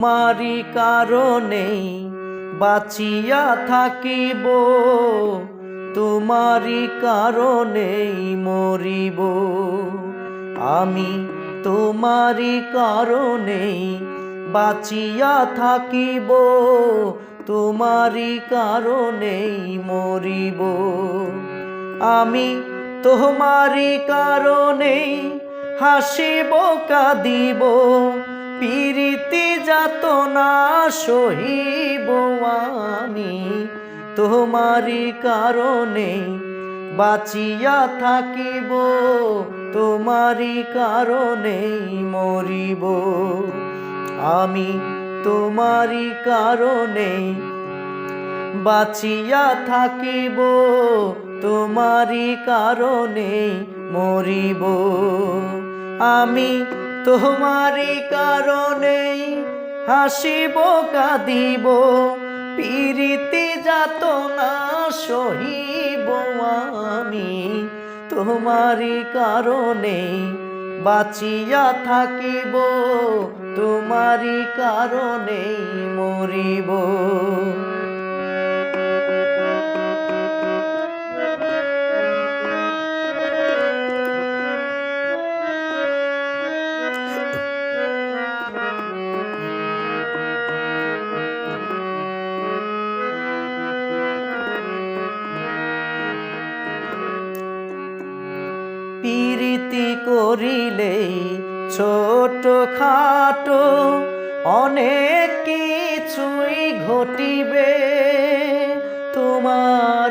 তোমারি কারণে বাঁচিয়া থাকিব তোমারি কারণে মরিব। আমি তোমারি কারণে বাঁচিয়া থাকিব তোমারি কারণে মরিব। আমি তোমারি কারণে হাসিব, কাঁদিব পিরিতি যাত না সহিব আমি তোমারি কারণে বাঁচিয়া থাকিব তোমারি কারণে মরিব। আমি তোমারি কারণে বাঁচিয়া থাকিব তোমারি কারণে মরিব। আমি তোমারি কারণে হাসিব, কাঁদিব, পিরিতি যাত না সহিব আমি। তোমারি কারণে বাঁচিয়া থাকিব তোমারি কারণেই মরিব। পিরিতি করিলে ছোট খাটো অনেক কিছুই ঘটিবে। তোমার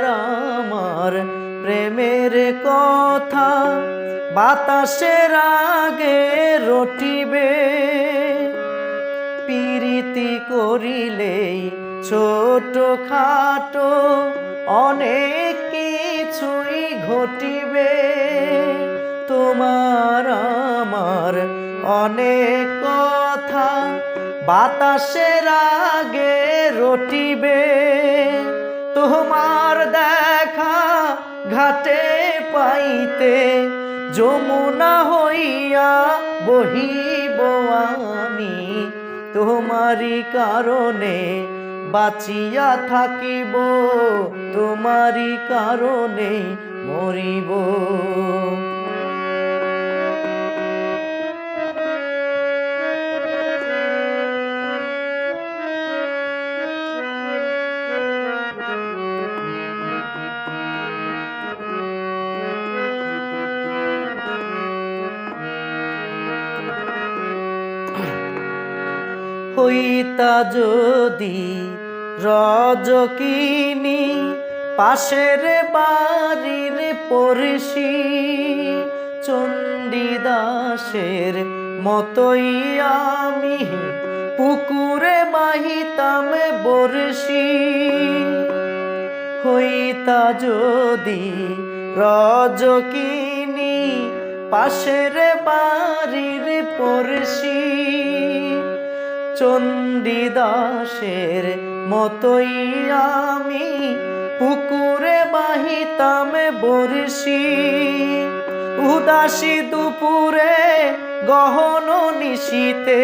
আমার প্রেমের কথা বাতাসের আগে রটিবে। পিরিতি করিলে ছোট খাটো অনেক কিছুই ঘটিবে। তোমার আমার অনেক কথা। বাতাসের আগে রটিবে। তোমার দেখা ঘাটে পাইতে। যমুনা হইয়া বহিব আমি। তোমারি কারণে বাঁচিয়া থাকিব। তোমারি কারণে মরিব। হইতা যদি রজকিনী পাশের বাড়ির পড়শি চণ্ডীদাসের মতোই আমি পুকুরে বাহিতাম বর্ষি হইতা যদি রজকিনী পাশের বাড়ির পড়শি চণ্ডীদাসের মতোই আমি পুকুরে বাহিতাম বর্ষি উদাসী দুপুরে গহন নিশীতে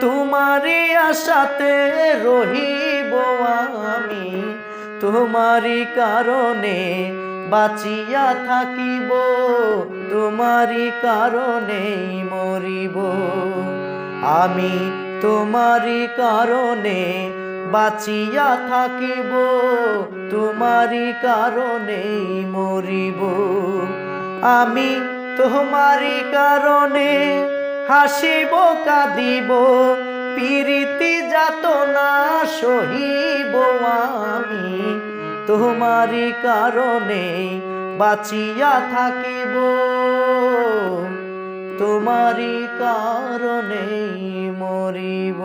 তোমারি আশাতে রহিব আমি। তোমারি কারণে বাঁচিয়া থাকিব তোমারি কারণে মরিব। আমি তোমারি কারণে বাঁচিয়া থাকিব তোমারি কারণে মরিব। আমি তোমারি কারণে হাসিব, কাঁদিব, পিরিতি যাত না সহিব আমি। তোমারি কারণে বাঁচিয়া থাকিব। তোমারি কারণেই মরিব।